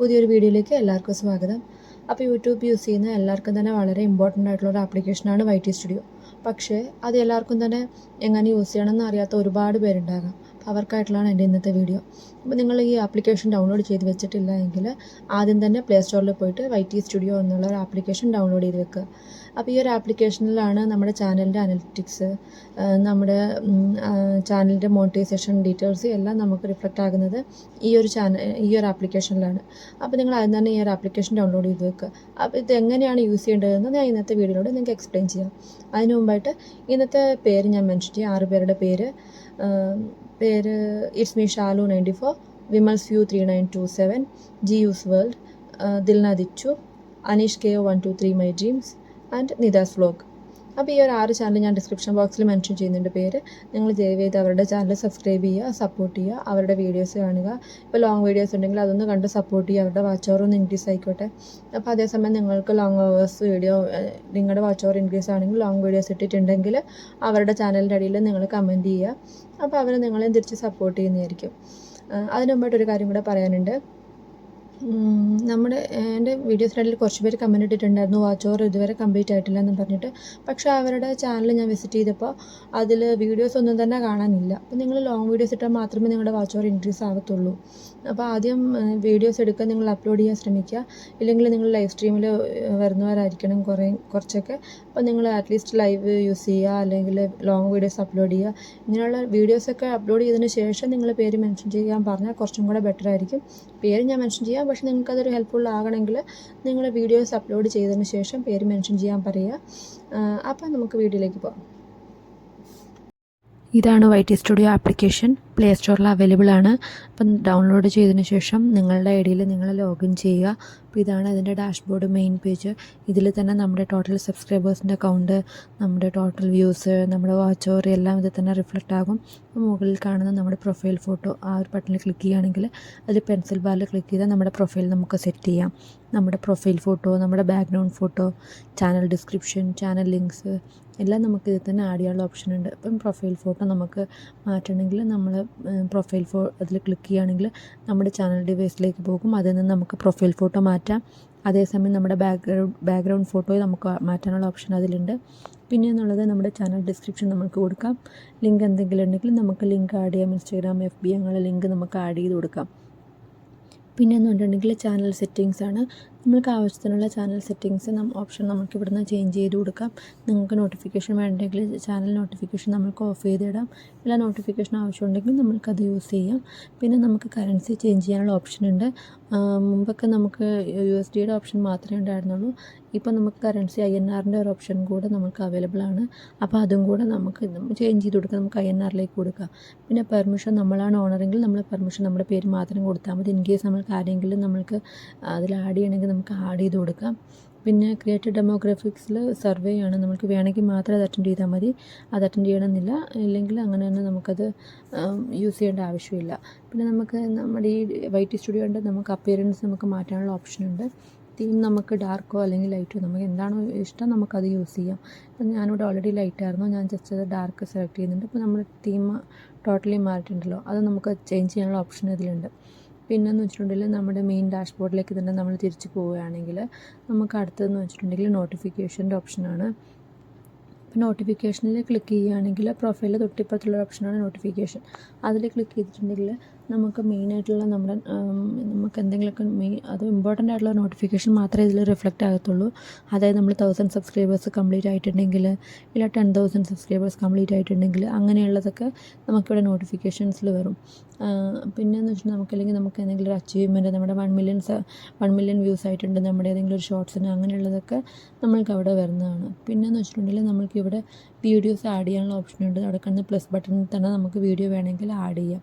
പുതിയൊരു വീഡിയോയിലേക്ക് എല്ലാവർക്കും സ്വാഗതം. അപ്പോൾ യൂട്യൂബ് യൂസ് ചെയ്യുന്ന എല്ലാവർക്കും തന്നെ വളരെ ഇമ്പോർട്ടന്റ് ആയിട്ടുള്ള ഒരു ആപ്ലിക്കേഷനാണ് വൈ ടി സ്റ്റുഡിയോ പക്ഷേ അത് എല്ലാവർക്കും തന്നെ എങ്ങനെ യൂസ് ചെയ്യണമെന്ന് അറിയാത്ത ഒരുപാട് പേരുണ്ടാകാം. അപ്പോൾ അവർക്കായിട്ടുള്ളതാണ് എന്റെ ഇന്നത്തെ വീഡിയോ അപ്പോൾ നിങ്ങൾ ഈ ആപ്ലിക്കേഷൻ ഡൗൺലോഡ് ചെയ്ത് വെച്ചിട്ടില്ല എങ്കിൽ ആദ്യം തന്നെ പ്ലേ സ്റ്റോറിൽ പോയിട്ട് വൈ ടി സ്റ്റുഡിയോ എന്നുള്ള ഒരു ആപ്ലിക്കേഷൻ ഡൗൺലോഡ് ചെയ്ത് വെക്കുക. അപ്പോൾ ഈ ഒരു ആപ്ലിക്കേഷനിലാണ് നമ്മുടെ ചാനലിന്റെ അനലിറ്റിക്സ് നമ്മുടെ ചാനലിന്റെ മോണിറ്റൈസേഷൻ ഡീറ്റെയിൽസ് എല്ലാം നമുക്ക് റിഫ്ലക്റ്റ് ആകുന്നത് ഈ ഒരു ചാനൽ ഈ ഒരു ആപ്ലിക്കേഷനിലാണ്. അപ്പോൾ നിങ്ങൾ ആദ്യം തന്നെ ഈ ഒരു ആപ്ലിക്കേഷൻ ഡൗൺലോഡ് ചെയ്ത് വെക്കുക. അപ്പോൾ ഇത് എങ്ങനെയാണ് യൂസ് ചെയ്യേണ്ടതെന്ന് ഞാൻ ഇന്നത്തെ വീഡിയോയിലൂടെ നിങ്ങൾക്ക് എക്സ്പ്ലെയിൻ ചെയ്യാം. അതിന് മുമ്പായിട്ട് ഇന്നത്തെ പേര് ഞാൻ മെൻഷൻ ചെയ്യാം. ആറ് പേരുടെ പേര്. പേര് it's me Shalu ninety four Vimal's view three nine two seven G use world Dilna Dichu Aneesh K O one two three my dreams and Nida's vlog. അപ്പോൾ ഈ ഒരു ആറ് ചാനൽ ഞാൻ ഡിസ്ക്രിപ്ഷൻ ബോക്സിൽ മെൻഷൻ ചെയ്യുന്നുണ്ട് പേര്. നിങ്ങൾ ദയവ് ചെയ്ത് അവരുടെ ചാനൽ സബ്സ്ക്രൈബ് ചെയ്യുക സപ്പോർട്ട് ചെയ്യുക അവരുടെ വീഡിയോസ് കാണുക. ഇപ്പോൾ ലോങ് വീഡിയോസ് ഉണ്ടെങ്കിൽ അതൊന്ന് കണ്ട് സപ്പോർട്ട് ചെയ്യുക അവരുടെ വാച്ച് ഓവർ ഒന്ന് ഇൻക്രീസ് ആയിക്കോട്ടെ. അപ്പോൾ അതേസമയം നിങ്ങൾക്ക് ലോങ് അവേഴ്സ് വീഡിയോ നിങ്ങളുടെ വാച്ച് ഓവർ ഇൻക്രീസ് ആണെങ്കിൽ ലോങ് വീഡിയോസ് ഇട്ടിട്ടുണ്ടെങ്കിൽ അവരുടെ ചാനലിന്റെ അടിയിൽ നിങ്ങൾ കമന്റ് ചെയ്യുക. അപ്പോൾ അവർ നിങ്ങളെ തിരിച്ച് സപ്പോർട്ട് ചെയ്യുന്നതായിരിക്കും. അതിന് മുമ്പായിട്ട് ഒരു കാര്യം കൂടെ പറയാനുണ്ട്. നമ്മുടെ എന്റെ വീഡിയോ ഫ്രണ്ടിൽ കുറച്ച് പേര് കമന്റ് ഇട്ടിട്ടുണ്ടായിരുന്നു വാച്ച് ഓവർ ഇതുവരെ കംപ്ലീറ്റ് ആയിട്ടില്ല എന്ന് പറഞ്ഞിട്ട്. പക്ഷേ അവരുടെ ചാനൽ ഞാൻ വിസിറ്റ് ചെയ്തപ്പോൾ അതിൽ വീഡിയോസ് ഒന്നും തന്നെ കാണാനില്ല. അപ്പോൾ നിങ്ങൾ ലോങ് വീഡിയോസ് ഇട്ടാൽ മാത്രമേ നിങ്ങളുടെ വാച്ച് ഓവർ ഇൻക്രീസ് ആകത്തുള്ളൂ അപ്പോൾ ആദ്യം വീഡിയോസ് എടുക്കാൻ നിങ്ങൾ അപ്ലോഡ് ചെയ്യാൻ ശ്രമിക്കുക. ഇല്ലെങ്കിൽ നിങ്ങൾ ലൈവ് സ്ട്രീമിൽ വരുന്നവരായിരിക്കണം കുറേ കുറച്ചൊക്കെ. അപ്പോൾ നിങ്ങൾ അറ്റ്ലീസ്റ്റ് ലൈവ് യൂസ് ചെയ്യുക അല്ലെങ്കിൽ ലോങ് വീഡിയോസ് അപ്ലോഡ് ചെയ്യുക. ഇങ്ങനെയുള്ള വീഡിയോസൊക്കെ അപ്ലോഡ് ചെയ്തതിന് ശേഷം നിങ്ങൾ പേര് മെൻഷൻ ചെയ്യാൻ പറഞ്ഞാൽ കുറച്ചും കൂടെ ബെറ്റർ ആയിരിക്കും. പേര് ഞാൻ മെൻഷൻ ചെയ്യാം പക്ഷേ നിങ്ങൾക്ക് അതൊരു ഹെൽപ്ഫുൾ ആകണമെങ്കിൽ നിങ്ങൾ വീഡിയോസ് അപ്ലോഡ് ചെയ്തതിന് ശേഷം പേര് മെൻഷൻ ചെയ്യാൻ പറയുക. അപ്പോൾ നമുക്ക് വീഡിയോയിലേക്ക് പോകാം. ഇതാണ് Y T studio application play സ്റ്റോറിൽ അവൈലബിൾ ആണ്. അപ്പം ഡൗൺലോഡ് ചെയ്തതിന് ശേഷം നിങ്ങളുടെ ഐ ഡിയിൽ നിങ്ങൾ ലോഗിൻ ചെയ്യുക. അപ്പോൾ ഇതാണ് അതിന്റെ ഡാഷ്ബോർഡ് മെയിൻ പേജ് ഇതിൽ തന്നെ നമ്മുടെ ടോട്ടൽ സബ്സ്ക്രൈബേഴ്സിന്റെ അക്കൗണ്ട് നമ്മുടെ ടോട്ടൽ വ്യൂസ് നമ്മുടെ വാച്ച് ഓവർ എല്ലാം ഇതിൽ തന്നെ റിഫ്ലക്റ്റ് ആകും. മുകളിൽ കാണുന്ന നമ്മുടെ പ്രൊഫൈൽ ഫോട്ടോ ആ ഒരു ബട്ടണിൽ ക്ലിക്ക് ചെയ്യുകയാണെങ്കിൽ അതിൽ പെൻസിൽ ബാറിൽ ക്ലിക്ക് ചെയ്താൽ നമ്മുടെ പ്രൊഫൈൽ നമുക്ക് സെറ്റ് ചെയ്യാം. നമ്മുടെ പ്രൊഫൈൽ ഫോട്ടോ നമ്മുടെ background photo channel description channel links എല്ലാം നമുക്ക് ഇതിൽ തന്നെ ആഡ് ചെയ്യാനുള്ള ഓപ്ഷൻ ഉണ്ട്. ഇപ്പം പ്രൊഫൈൽ ഫോട്ടോ നമുക്ക് മാറ്റണമെങ്കിൽ നമ്മൾ പ്രൊഫൈൽ ഫോ അതിൽ ക്ലിക്ക് ചെയ്യുകയാണെങ്കിൽ നമ്മുടെ ചാനൽ ഡിവൈസിലേക്ക് പോകും. അതിൽ നിന്ന് നമുക്ക് പ്രൊഫൈൽ ഫോട്ടോ മാറ്റാം. അതേസമയം നമ്മുടെ ബാക്ക്ഗ്രൗണ്ട് ബാക്ക്ഗ്രൗണ്ട് ഫോട്ടോ നമുക്ക് മാറ്റാനുള്ള ഓപ്ഷൻ അതിലുണ്ട്. പിന്നെ എന്നുള്ളത് നമ്മുടെ ചാനൽ ഡിസ്ക്രിപ്ഷൻ നമുക്ക് കൊടുക്കാം. ലിങ്ക് എന്തെങ്കിലും ഉണ്ടെങ്കിൽ നമുക്ക് ലിങ്ക് ആഡ് ചെയ്യാം. ഇൻസ്റ്റാഗ്രാം എഫ് ബി അങ്ങനെ ലിങ്ക് നമുക്ക് ആഡ് ചെയ്ത് കൊടുക്കാം. പിന്നെ എന്ന് പറഞ്ഞിട്ടുണ്ടെങ്കിൽ ചാനൽ സെറ്റിങ്സ് ആണ്. നമ്മൾക്ക് ആവശ്യത്തിനുള്ള ചാനൽ സെറ്റിങ്സ് നം ഓപ്ഷൻ നമുക്ക് ഇവിടുന്ന് ചേഞ്ച് ചെയ്ത് കൊടുക്കാം. നിങ്ങൾക്ക് നോട്ടിഫിക്കേഷൻ വേണ്ടെങ്കിൽ ചാനൽ നോട്ടിഫിക്കേഷൻ നമുക്ക് ഓഫ് ചെയ്തിടാം എല്ലാ നോട്ടിഫിക്കേഷൻ ആവശ്യമുണ്ടെങ്കിൽ നമുക്കത് യൂസ് ചെയ്യാം. പിന്നെ നമുക്ക് കറൻസി ചേഞ്ച് ചെയ്യാനുള്ള ഓപ്ഷൻ ഉണ്ട്. മുമ്പൊക്കെ നമുക്ക് യു എസ് ഡിയുടെ ഓപ്ഷൻ മാത്രമേ ഉണ്ടായിരുന്നുള്ളൂ. ഇപ്പോൾ നമുക്ക് കറൻസി ഐ എൻ ആറിന്റെ ഒരു ഓപ്ഷൻ കൂടെ നമുക്ക് അവൈലബിൾ ആണ്. അപ്പോൾ അതും കൂടെ നമുക്ക് ചേഞ്ച് ചെയ്ത് കൊടുക്കാം. നമുക്ക് ഐ എൻ ആറിലേക്ക് കൊടുക്കാം. പിന്നെ പെർമിഷൻ നമ്മളാണ് ഓണറെങ്കിൽ നമ്മൾ പെർമിഷൻ നമ്മുടെ പേര് മാത്രം കൊടുത്താൽ മതി. ഇൻ കേസ് നമ്മൾക്ക് ആരെങ്കിലും നമ്മൾക്ക് അതിൽ ആഡ് ചെയ്യണമെങ്കിൽ നമുക്ക് ആഡ് ചെയ്ത് കൊടുക്കാം. പിന്നെ ക്രിയേറ്റീവ് ഡെമോഗ്രാഫിക്സിൽ സർവേ ആണ്. നമുക്ക് വേണമെങ്കിൽ മാത്രം അത് അറ്റൻഡ് ചെയ്താൽ മതി. അത് അറ്റൻഡ് ചെയ്യണമെന്നില്ല. ഇല്ലെങ്കിൽ അങ്ങനെ തന്നെ നമുക്കത് യൂസ് ചെയ്യേണ്ട ആവശ്യമില്ല. പിന്നെ നമുക്ക് നമ്മുടെ ഈ വൈറ്റ് ഉണ്ട്. നമുക്ക് അപ്പിയറൻസ് നമുക്ക് മാറ്റാനുള്ള ഓപ്ഷൻ ഉണ്ട്. തീം നമുക്ക് ഡാർക്കോ അല്ലെങ്കിൽ ലൈറ്റോ നമുക്ക് എന്താണോ ഇഷ്ടം നമുക്കത് യൂസ് ചെയ്യാം. ഇപ്പം ഞാനിവിടെ ഓൾറെഡി ലൈറ്റ് ആയിരുന്നു. ഞാൻ ജസ്റ്റ് അത് ഡാർക്ക് സെലക്ട് ചെയ്യുന്നുണ്ട്. അപ്പോൾ നമ്മുടെ തീം ടോട്ടലി മാറിയിട്ടുണ്ടല്ലോ. അത് നമുക്ക് ചേഞ്ച് ചെയ്യാനുള്ള ഓപ്ഷൻ ഇതിലുണ്ട്. പിന്നെന്ന് വെച്ചിട്ടുണ്ടെങ്കിൽ നമ്മുടെ മെയിൻ ഡാഷ്ബോർഡിലേക്ക് തന്നെ നമ്മൾ തിരിച്ചു പോവുകയാണെങ്കിൽ നമുക്ക് അടുത്തതെന്ന് വെച്ചിട്ടുണ്ടെങ്കിൽ നോട്ടിഫിക്കേഷന്റെ ഓപ്ഷനാണ് ഇപ്പോൾ നോട്ടിഫിക്കേഷനിൽ ക്ലിക്ക് ചെയ്യുകയാണെങ്കിൽ പ്രൊഫൈലിൽ തൊട്ടിപ്പുറത്തുള്ള ഓപ്ഷനാണ് നോട്ടിഫിക്കേഷൻ അതിൽ ക്ലിക്ക് ചെയ്തിട്ടുണ്ടെങ്കിൽ നമുക്ക് മെയിനായിട്ടുള്ള നമ്മുടെ നമുക്ക് എന്തെങ്കിലുമൊക്കെ മെയിൻ അത് ഇമ്പോർട്ടന്റ് ആയിട്ടുള്ള നോട്ടിഫിക്കേഷൻ മാത്രമേ ഇതിൽ റിഫ്ലക്റ്റ് ആകത്തുള്ളൂ. അതായത് നമ്മൾ തൗസൻഡ് സബ്സ്ക്രൈബേഴ്സ് കംപ്ലീറ്റ് ആയിട്ടുണ്ടെങ്കിൽ ഇല്ല ടെൻ തൗസൻഡ് സബ്സ്ക്രൈബേഴ്സ് കംപ്ലീറ്റ് ആയിട്ടുണ്ടെങ്കിൽ അങ്ങനെയുള്ളതൊക്കെ നമുക്കിവിടെ നോട്ടിഫിക്കേഷൻസിൽ വരും. പിന്നെയെന്ന് വെച്ചിട്ടുണ്ടെങ്കിൽ നമുക്കല്ലെങ്കിൽ നമുക്ക് എന്തെങ്കിലും ഒരു അച്ചീവ്മെന്റ് നമ്മുടെ one million one million views ആയിട്ടുണ്ട് നമ്മുടെ ഏതെങ്കിലും ഒരു ഷോർട്സിന് അങ്ങനെയുള്ളതൊക്കെ നമ്മൾക്ക് അവിടെ വരുന്നതാണ്. പിന്നെയെന്ന് വെച്ചിട്ടുണ്ടെങ്കിൽ നമ്മൾക്ക് ഇവിടെ വീഡിയോസ് ആഡ് ചെയ്യാനുള്ള ഓപ്ഷൻ ഉണ്ട്. അവിടെ കണ്ട് പ്ലസ് ബട്ടണിൽ തന്നെ നമുക്ക് വീഡിയോ വേണമെങ്കിൽ ആഡ് ചെയ്യാം.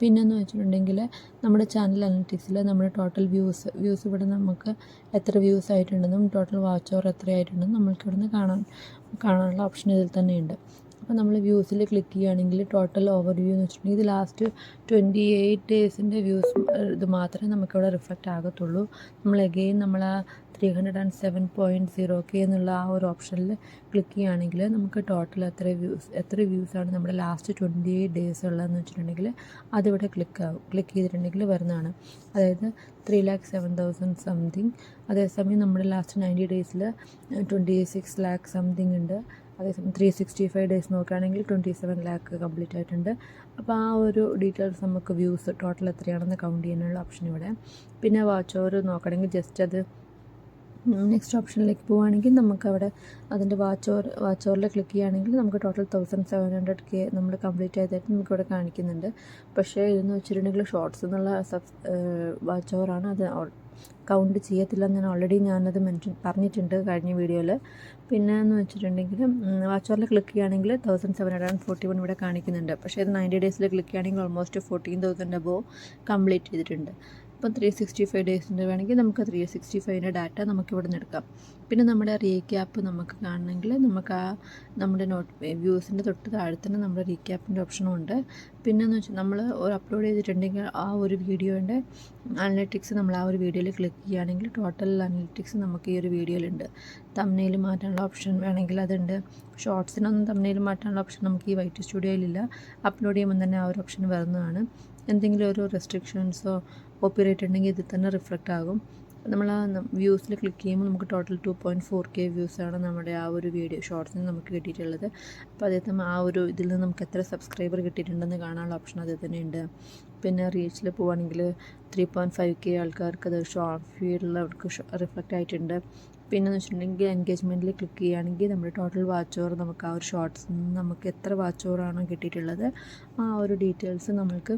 പിന്നെന്ന് വെച്ചിട്ടുണ്ടെങ്കിൽ നമ്മുടെ ചാനൽ അനലിറ്റിക്സിൽ നമ്മുടെ ടോട്ടൽ വ്യൂസ് വ്യൂസ് ഇവിടെ നമുക്ക് എത്ര വ്യൂസ് ആയിട്ടുണ്ടെന്നും ടോട്ടൽ വാച്ച് അവർ എത്രയായിട്ടുണ്ടെന്നും നമ്മൾക്ക് ഇവിടുന്ന് കാണാൻ കാണാനുള്ള ഓപ്ഷൻ ഇതിൽ തന്നെയുണ്ട്. അപ്പോൾ നമ്മൾ വ്യൂസിൽ ക്ലിക്ക് ചെയ്യുകയാണെങ്കിൽ ടോട്ടൽ ഓവർ വ്യൂ എന്ന് വെച്ചിട്ടുണ്ടെങ്കിൽ ഇത് ലാസ്റ്റ് ട്വന്റി എയ്റ്റ് ഡേയ്സിന്റെ വ്യൂസ് ഇത് മാത്രമേ നമുക്കിവിടെ റിഫ്ലക്റ്റ് ആകത്തുള്ളൂ. നമ്മൾ എഗെയിൻ നമ്മൾ ആ three hundred and seven point zero K എന്നുള്ള ആ ഒരു ഓപ്ഷനിൽ ക്ലിക്ക് ചെയ്യുകയാണെങ്കിൽ നമുക്ക് ടോട്ടൽ എത്ര വ്യൂസ് എത്ര വ്യൂസാണ് നമ്മുടെ ലാസ്റ്റ് ട്വന്റി എയ്റ്റ് ഡേയ്സ് ഉള്ളതെന്ന് വെച്ചിട്ടുണ്ടെങ്കിൽ അതിവിടെ ക്ലിക്ക് ആവും. ക്ലിക്ക് ചെയ്തിട്ടുണ്ടെങ്കിൽ വരുന്നതാണ്. അതായത് three lakh seven thousand something അതേസമയം നമ്മുടെ ലാസ്റ്റ് നയന്റി ഡേയ്സിൽ ട്വന്റി സിക്സ് ലാക്ക് സംതിങ് ഉണ്ട്. അതേസമയം ത്രീ സിക്സ്റ്റി ഫൈവ് ഡേയ്സ് നോക്കുകയാണെങ്കിൽ ട്വന്റി സെവൻ ലാക്ക് കംപ്ലീറ്റ് ആയിട്ടുണ്ട്. അപ്പോൾ ആ ഒരു ഡീറ്റെയിൽസ് നമുക്ക് വ്യൂസ് ടോട്ടൽ എത്രയാണെന്ന് കൗണ്ട് ചെയ്യാനുള്ള ഓപ്ഷൻ ഇവിടെ. പിന്നെ വാച്ച് ഓവർ നോക്കണമെങ്കിൽ ജസ്റ്റ് അത് നെക്സ്റ്റ് ഓപ്ഷനിലേക്ക് പോവുകയാണെങ്കിൽ നമുക്കവിടെ അതിന്റെ വാച്ച് ഓവർ വാച്ച് ഓവറിൽ ക്ലിക്ക് ചെയ്യുകയാണെങ്കിൽ നമുക്ക് total thousand seven hundred K നമ്മൾ കംപ്ലീറ്റ് ചെയ്തായിട്ട് നമുക്കിവിടെ കാണിക്കുന്നുണ്ട്. പക്ഷേ ഇതെന്ന് വെച്ചിട്ടുണ്ടെങ്കിൽ ഷോർട്സ് എന്നുള്ള സബ് വാച്ച് ഓവറാണ് അത് കൗണ്ട് ചെയ്യത്തില്ല എന്ന് ഞാൻ ഓൾറെഡി ഞാനത് മെൻഷൻ പറഞ്ഞിട്ടുണ്ട് കഴിഞ്ഞ വീഡിയോയിൽ. പിന്നെ എന്ന് വെച്ചിട്ടുണ്ടെങ്കിൽ വാച്ച് ഓവറിൽ ക്ലിക്ക് ചെയ്യുകയാണെങ്കിൽ thousand seven hundred and forty one ഇവിടെ കാണിക്കുന്നുണ്ട്. പക്ഷേ ഇത് നയന്റി ഡേയ്സിൽ ക്ലിക്ക് ചെയ്യുകയാണെങ്കിൽ almost fourteen thousand above complete ചെയ്തിട്ടുണ്ട്. ഇപ്പം ത്രീ സിക്സ്റ്റി ഫൈവ് ഡേയ്സിന്റെ വേണമെങ്കിൽ നമുക്ക് ത്രീ സിക്സ്റ്റി ഫൈവിന്റെ ഡാറ്റ നമുക്ക് ഇവിടെ നിന്ന് എടുക്കാം. പിന്നെ നമ്മുടെ റീക്യാപ്പ് നമുക്ക് കാണണമെങ്കിൽ നമുക്ക് ആ നമ്മുടെ നോട്ട് വ്യൂസിന്റെ തൊട്ട് താഴെ തന്നെ നമ്മുടെ റീക്യാപ്പിന്റെ ഓപ്ഷനും ഉണ്ട്. പിന്നെ എന്ന് വെച്ചാൽ നമ്മൾ ഒരു അപ്ലോഡ് ചെയ്തിട്ടുണ്ടെങ്കിൽ ആ ഒരു വീഡിയോന്റെ അനലറ്റിക്സ് നമ്മൾ ആ ഒരു വീഡിയോയിൽ ക്ലിക്ക് ചെയ്യുകയാണെങ്കിൽ ടോട്ടൽ അനലറ്റിക്സ് നമുക്ക് ഈ ഒരു വീഡിയോയിലുണ്ട് തമ്മിൽ മാറ്റാനുള്ള ഓപ്ഷൻ വേണമെങ്കിൽ അതുണ്ട്. ഷോർട്സിനൊന്നും തമ്മിൽ മാറ്റാനുള്ള ഓപ്ഷൻ നമുക്ക് ഈ വൈറ്റ് സ്റ്റുഡിയോയിലില്ല അപ്ലോഡ് ചെയ്യുമ്പോൾ തന്നെ ആ ഒരു ഓപ്ഷൻ വരുന്നതാണ്. എന്തെങ്കിലും ഒരു റെസ്ട്രിക്ഷൻസോ കോപ്പിറൈറ്റ് ഉണ്ടെങ്കിൽ ഇതിൽ തന്നെ റിഫ്ലക്റ്റ് ആകും. നമ്മൾ ആ വ്യൂസിൽ ക്ലിക്ക് ചെയ്യുമ്പോൾ നമുക്ക് total two point four K വ്യൂസാണ് നമ്മുടെ ആ ഒരു വീഡിയോ ഷോർട്സിന് നമുക്ക് കിട്ടിയിട്ടുള്ളത്. അപ്പോൾ അതേ തന്നെ ആ ഒരു ഇതിൽ നിന്ന് നമുക്ക് എത്ര സബ്സ്ക്രൈബർ കിട്ടിയിട്ടുണ്ടെന്ന് കാണാനുള്ള ഓപ്ഷൻ അതിൽ തന്നെ ഉണ്ട്. പിന്നെ റീച്ചിൽ പോവുകയാണെങ്കിൽ ത്രീ പോയിന്റ് ഫൈവ് കെ ആൾക്കാർക്ക് അത് ഷോർട്ട് ഫീഡിൽ അവർക്ക് റിഫ്ലക്റ്റ് ആയിട്ടുണ്ട്. പിന്നെ എന്ന് വെച്ചിട്ടുണ്ടെങ്കിൽ എൻഗേജ്മെന്റിൽ ക്ലിക്ക് ചെയ്യുകയാണെങ്കിൽ നമ്മുടെ ടോട്ടൽ വാച്ച് ഓവർ നമുക്ക് ആ ഒരു ഷോർട്സ് നമുക്ക് എത്ര വാച്ച് ഓവറാണോ കിട്ടിയിട്ടുള്ളത് ആ ഒരു ഡീറ്റെയിൽസ് നമുക്ക്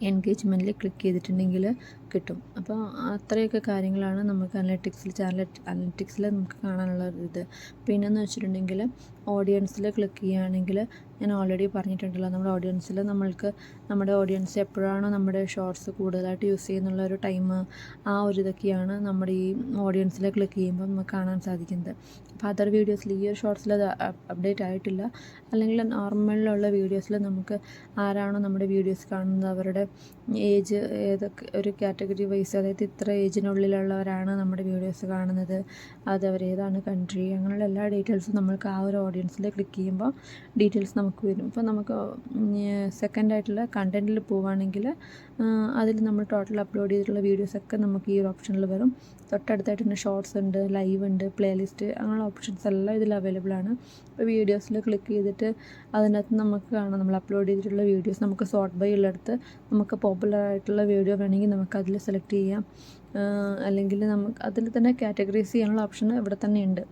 എൻഗേജ്മെന്റിൽ ക്ലിക്ക് ചെയ്തിട്ടുണ്ടെങ്കിൽ കിട്ടും. അപ്പോൾ അത്രയൊക്കെ കാര്യങ്ങളാണ് നമുക്ക് അനലറ്റിക്സിൽ ചാനൽ അനലറ്റിക്സിൽ നമുക്ക് കാണാനുള്ള ഇത്. പിന്നെന്ന് വെച്ചിട്ടുണ്ടെങ്കിൽ ഓഡിയൻസിൽ ക്ലിക്ക് ചെയ്യുകയാണെങ്കിൽ ഞാൻ ഓൾറെഡി പറഞ്ഞിട്ടുണ്ടല്ലോ നമ്മുടെ ഓഡിയൻസിൽ നമ്മൾക്ക് നമ്മുടെ ഓഡിയൻസ് എപ്പോഴാണോ നമ്മുടെ ഷോർട്സ് കൂടുതലായിട്ട് യൂസ് ചെയ്യുന്നുള്ള ഒരു ടൈം ആ ഒരു ഇതൊക്കെയാണ് നമ്മുടെ ഈ ഓഡിയൻസിൽ ക്ലിക്ക് ചെയ്യുമ്പോൾ നമുക്ക് കാണാൻ സാധിക്കുന്നത്. അപ്പോൾ അതർ വീഡിയോസിൽ ഈ ഒരു ഷോർട്സിൽ അത് അപ്ഡേറ്റ് ആയിട്ടില്ല. അല്ലെങ്കിൽ നോർമലിലുള്ള വീഡിയോസിൽ നമുക്ക് ആരാണോ നമ്മുടെ വീഡിയോസ് കാണുന്നത് അവരുടെ ഏജ് ഏതൊക്കെ ഒരു കാറ്റഗറി വൈസ് അതായത് ഇത്ര ഏജിനുള്ളിലുള്ളവരാണ് നമ്മുടെ വീഡിയോസ് കാണുന്നത്. അത് അവർ ഏതാണ് കൺട്രി അങ്ങനെയുള്ള എല്ലാ ഡീറ്റെയിൽസും നമ്മൾക്ക് ആ ഒരു ഓഡിയൻസിൽ ക്ലിക്ക് ചെയ്യുമ്പോൾ ഡീറ്റെയിൽസ് നമുക്ക് വരും. ഇപ്പോൾ നമുക്ക് സെക്കൻഡ് ആയിട്ടുള്ള കണ്ടന്റിൽ പോവുകയാണെങ്കിൽ അതിൽ നമ്മൾ ടോട്ടൽ അപ്ലോഡ് ചെയ്തിട്ടുള്ള വീഡിയോസൊക്കെ നമുക്ക് ഈ ഒരു ഓപ്ഷനിൽ വരും. തൊട്ടടുത്തായിട്ട് തന്നെ ഷോർട്സ് ഉണ്ട് ലൈവ് ഉണ്ട് പ്ലേലിസ്റ്റ് അങ്ങനെയുള്ള ഓപ്ഷൻസ് എല്ലാം ഇതിൽ അവൈലബിൾ ആണ്. ഇപ്പോൾ വീഡിയോസിൽ ക്ലിക്ക് ചെയ്തിട്ട് അതിനകത്ത് നമുക്ക് കാണാം. നമ്മൾ അപ്ലോഡ് ചെയ്തിട്ടുള്ള വീഡിയോസ് നമുക്ക് സോർട്ട് ബൈ ഉള്ളിടത്ത് നമുക്ക് പോപ്പുലർ ആയിട്ടുള്ള വീഡിയോ വേണമെങ്കിൽ നമുക്ക് അതിൽ സെലക്ട് ചെയ്യാം. അല്ലെങ്കിൽ നമുക്ക് അതിൽ തന്നെ കാറ്റഗറൈസ് ചെയ്യാനുള്ള ഓപ്ഷൻ ഇവിടെ തന്നെ ഉണ്ട്.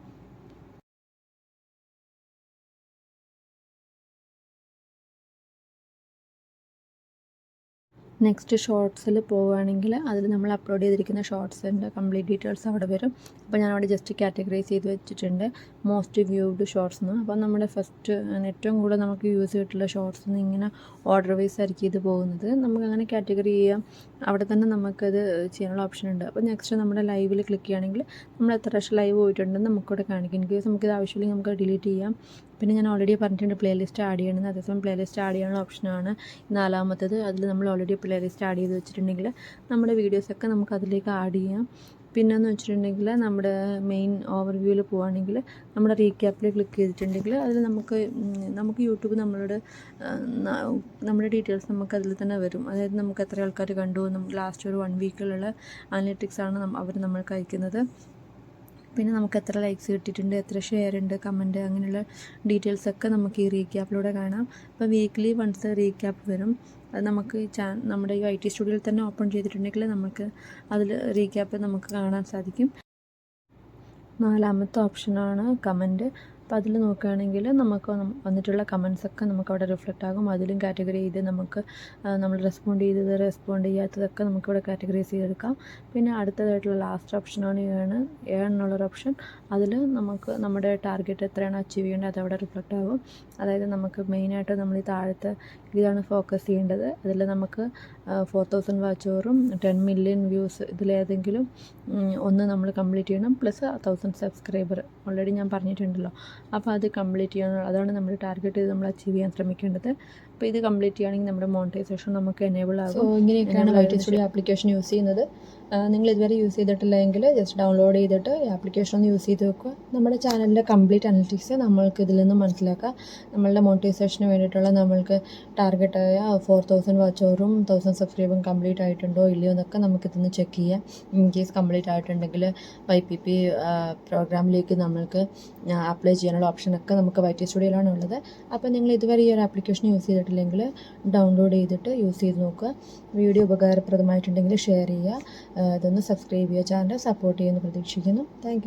നെക്സ്റ്റ് ഷോർട്സിൽ പോവുകയാണെങ്കിൽ അതിൽ നമ്മൾ അപ്ലോഡ് ചെയ്തിരിക്കുന്ന ഷോർട്സിന്റെ കംപ്ലീറ്റ് ഡീറ്റെയിൽസ് അവിടെ വരും. അപ്പോൾ ഞാൻ അവിടെ ജസ്റ്റ് കാറ്റഗറൈസ് ചെയ്ത് വെച്ചിട്ടുണ്ട്. മോസ്റ്റ് വ്യൂഡ് ഷോർട്സ് എന്ന് അപ്പോൾ നമ്മുടെ ഫസ്റ്റ് ഏറ്റവും കൂടുതൽ നമുക്ക് യൂസ് ചെയ്തിട്ടുള്ള ഷോർട്സ് ഇങ്ങനെ ഓർഡർ വൈസ് ആയിരിക്കും ഇത് പോകുന്നത്. നമുക്ക് അങ്ങനെ കാറ്റഗറി ചെയ്യാം. അവിടെ തന്നെ നമുക്കത് ചെയ്യാനുള്ള ഓപ്ഷൻ ഉണ്ട്. അപ്പോൾ നെക്സ്റ്റ് നമ്മുടെ ലൈവിൽ ക്ലിക്ക് ചെയ്യുകയാണെങ്കിൽ നമ്മൾ എത്ര പ്രാവശ്യം ലൈവ് പോയിട്ടുണ്ടെന്ന് നമുക്കിവിടെ കാണിക്കും. ഇൻ കേസ് നമുക്കിത് ആവശ്യമില്ലെങ്കിൽ നമുക്ക് ഡിലീറ്റ് ചെയ്യാം. പിന്നെ ഞാൻ ഓൾറെഡി പറഞ്ഞിട്ടുണ്ട് പ്ലേലിസ്റ്റ് ആഡ് ചെയ്യണമെന്ന് അതേസമയം പ്ലേലിസ്റ്റ് ആഡ് ചെയ്യാനുള്ള ഓപ്ഷനാണ് നാലാമത്തത്. അതിൽ നമ്മൾ ഓൾറെഡി പ്ലേലിസ്റ്റ് ആഡ് ചെയ്ത് വെച്ചിട്ടുണ്ടെങ്കിൽ നമ്മുടെ വീഡിയോസൊക്കെ നമുക്ക് അതിലേക്ക് ആഡ് ചെയ്യാം. പിന്നെന്ന് വെച്ചിട്ടുണ്ടെങ്കിൽ നമ്മുടെ മെയിൻ ഓവർവ്യൂവിൽ പോവുകയാണെങ്കിൽ നമ്മുടെ റീക്യാപ്പിൽ ക്ലിക്ക് ചെയ്തിട്ടുണ്ടെങ്കിൽ അതിൽ നമുക്ക് നമുക്ക് യൂട്യൂബ് നമ്മളോട് നമ്മുടെ ഡീറ്റെയിൽസ് നമുക്ക് അതിൽ തന്നെ വരും. അതായത് നമുക്ക് എത്ര ആൾക്കാർ കണ്ടു നമുക്ക് ലാസ്റ്റ് ഒരു വൺ വീക്കിലുള്ള അനലിറ്റിക്സ് ആണ് അവർ നമ്മൾക്ക് അയക്കുന്നത്. പിന്നെ നമുക്ക് എത്ര ലൈക്സ് കിട്ടിയിട്ടുണ്ട് എത്ര ഷെയർ ഉണ്ട് കമന്റ് അങ്ങനെയുള്ള ഡീറ്റെയിൽസൊക്കെ നമുക്ക് ഈ റീക്യാപ്പിലൂടെ കാണാം. അപ്പോൾ വീക്ക്ലി വൺസ് റീക്യാപ്പ് വരും. അത് നമുക്ക് ചാ നമ്മുടെ ഈ ഐ ടി സ്റ്റുഡിയോയിൽ തന്നെ ഓപ്പൺ ചെയ്തിട്ടുണ്ടെങ്കിൽ നമുക്ക് അതിൽ റീക്യാപ്പ് നമുക്ക് കാണാൻ സാധിക്കും. നാലാമത്തെ ഓപ്ഷനാണ് കമന്റ് അപ്പോൾ അതിൽ നോക്കുകയാണെങ്കിൽ നമുക്ക് വന്നിട്ടുള്ള കമൻസൊക്കെ നമുക്ക് അവിടെ റിഫ്ലക്റ്റ് ആകും. അതിലും കാറ്റഗറി ചെയ്ത് നമുക്ക് നമ്മൾ റെസ്പോണ്ട് ചെയ്തത് റെസ്പോണ്ട് ചെയ്യാത്തതൊക്കെ നമുക്കിവിടെ കാറ്റഗറൈസ് ചെയ്തെടുക്കാം. പിന്നെ അടുത്തതായിട്ടുള്ള ലാസ്റ്റ് ഓപ്ഷനാണ് ഏണ്. ഏൺ എന്നുള്ളൊരു ഓപ്ഷൻ അതിൽ നമുക്ക് നമ്മുടെ ടാർഗറ്റ് എത്രയാണ് അച്ചീവ് ചെയ്യേണ്ടത് അതവിടെ റിഫ്ലക്റ്റ് ആകും. അതായത് നമുക്ക് മെയിനായിട്ട് നമ്മൾ ഈ താഴത്തെ ഇതാണ് ഫോക്കസ് ചെയ്യേണ്ടത്. അതിൽ നമുക്ക് four thousand watch ten million views ഇതിലേതെങ്കിലും ഒന്ന് നമ്മൾ കംപ്ലീറ്റ് ചെയ്യണം. പ്ലസ് തൗസൻഡ് സബ്സ്ക്രൈബർ ഓൾറെഡി ഞാൻ പറഞ്ഞിട്ടുണ്ടല്ലോ. അപ്പോൾ അത് കംപ്ലീറ്റ് ചെയ്യണം അതാണ് നമ്മൾ ടാർഗറ്റ് ചെയ്ത് നമ്മൾ അച്ചീവ് ചെയ്യാൻ ശ്രമിക്കേണ്ടത്. അപ്പോൾ ഇത് കംപ്ലീറ്റ് ചെയ്യുകയാണെങ്കിൽ നമ്മുടെ മോണിറ്റൈസേഷൻ നമുക്ക് എനേബിൾ സോ ആകും ഇങ്ങനെയൊക്കെയാണ് Enable YT studio application use ചെയ്യുന്നത്. നിങ്ങൾ ഇതുവരെ യൂസ് ചെയ്തിട്ടില്ലെങ്കിൽ ജസ്റ്റ് ഡൗൺലോഡ് ചെയ്തിട്ട് ഈ ആപ്ലിക്കേഷൻ ഒന്ന് യൂസ് ചെയ്ത് വെക്കുക നമ്മുടെ ചാനലിന്റെ കംപ്ലീറ്റ് അനലിറ്റിക്സ് നമ്മൾക്ക് ഇതിൽ നിന്ന് മനസ്സിലാക്കാം. നമ്മളുടെ മോണിറ്റൈസേഷന് വേണ്ടിയിട്ടുള്ള നമ്മൾക്ക് ടാർഗറ്റായ ഫോർ തൗസൻഡ് വാച്ച് ഓവറും തൗസൻഡ് സബ്സ്ക്രൈബും കംപ്ലീറ്റ് ആയിട്ടുണ്ടോ ഇല്ലയോ എന്നൊക്കെ നമുക്ക് ഇതിന്ന് ചെക്ക് ചെയ്യാം. ഇൻ കേസ് കംപ്ലീറ്റ് ആയിട്ടുണ്ടെങ്കിൽ വൈ പി പി പ്രോഗ്രാമിലേക്ക് നമ്മൾക്ക് അപ്ലൈ ചെയ്യാനുള്ള ഓപ്ഷനൊക്കെ നമുക്ക് വൈറ്റ് സ്റ്റുഡിയോയിലാണ് ഉള്ളത്. അപ്പോൾ നിങ്ങൾ ഇതുവരെ ഈ ഒരു ആപ്ലിക്കേഷൻ യൂസ് ചെയ്തിട്ടില്ലെങ്കിൽ ഡൗൺലോഡ് ചെയ്തിട്ട് യൂസ് ചെയ്ത് നോക്കുക. വീഡിയോ ഉപകാരപ്രദമായിട്ടുണ്ടെങ്കിൽ ഷെയർ ചെയ്യുക. ഇതൊന്ന് സബ്സ്ക്രൈബ് ചെയ്യുക. ചാനൽ സപ്പോർട്ട് ചെയ്യുമെന്ന് പ്രതീക്ഷിക്കുന്നു. താങ്ക്